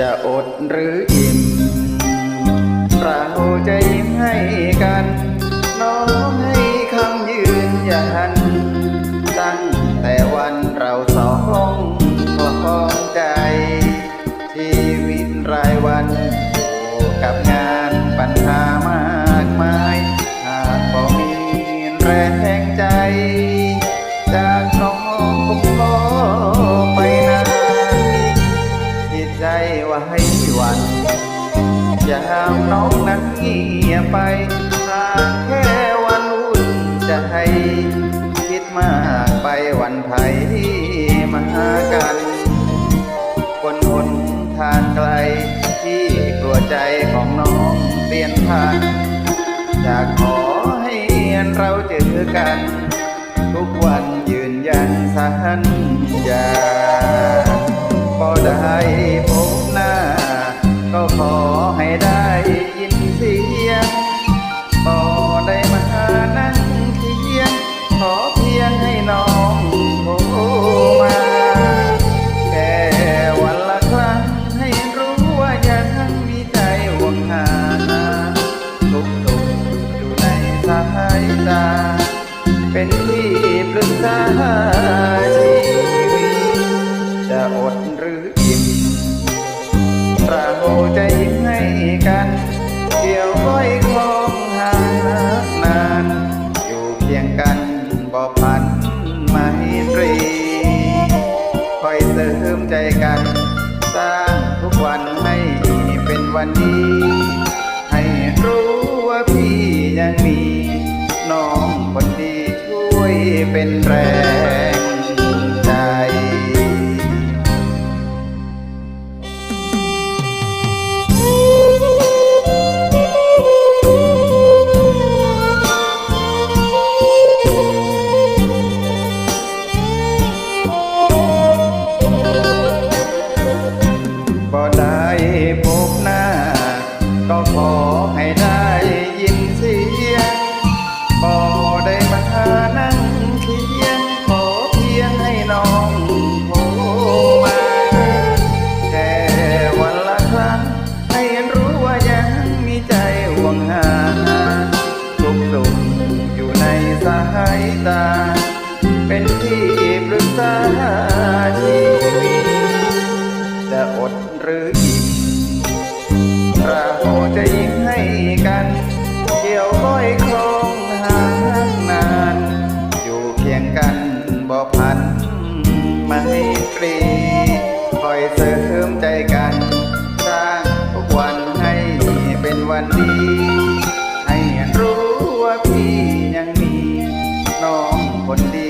จะอดหรืออิ่ม เราจะยิ้มให้กัน น้องให้คำยืนยัน ตั้งแต่วันเราสองคลองใจ ชีวิตรายวันอยู่กับงานปัญหามากมาย หากพอมีแรงใจ ไว้วันยามน้องนั้นเงียไปหากแค่วันวุ่นจะใจคิดมากไปวันไทยมาหากัน คนหนทางไกลที่กลัวใจของน้องเปลี่ยนผ่านอยากขอให้เราเจอกัน ทุกวันยืนยันสัญญาพอได้พบหน้า ก็ขอให้ได้ยินเสียงพอได้มานั่งเคียง ขอเพียงให้น้องโทรมาแค่วันละครั้งให้รู้ว่ายังมีใจหวงหาทุกทุกอยู่ในสายตา เป็นที่ปรึกษา เกี่ยวก้อยคล้องหานาน อยู่เคียงกันบ่พันไม่ตรีคอยเสริมใจกัน สร้างทุกวันให้เป็นวันดีให้รู้ว่าพี่ยังมี น้องคนดีช่วยเป็นแรง ขอให้ได้ยินเสียงบ่ได้มานั่งเคียงขอเพียงให้น้องโทรมาแค่วันละครั้งให้รู้ว่ายังมีใจห่วงหาทุกสุขอยู่ในสายตา กัน เกี่ยวก้อยครองหางนาน อยู่เพียงกันบ่พันไม่ฟรีคอยเสริมใจกัน สร้างทุกวันให้เป็นวันดี ให้รู้ว่าพี่ยังมี น้องคนดี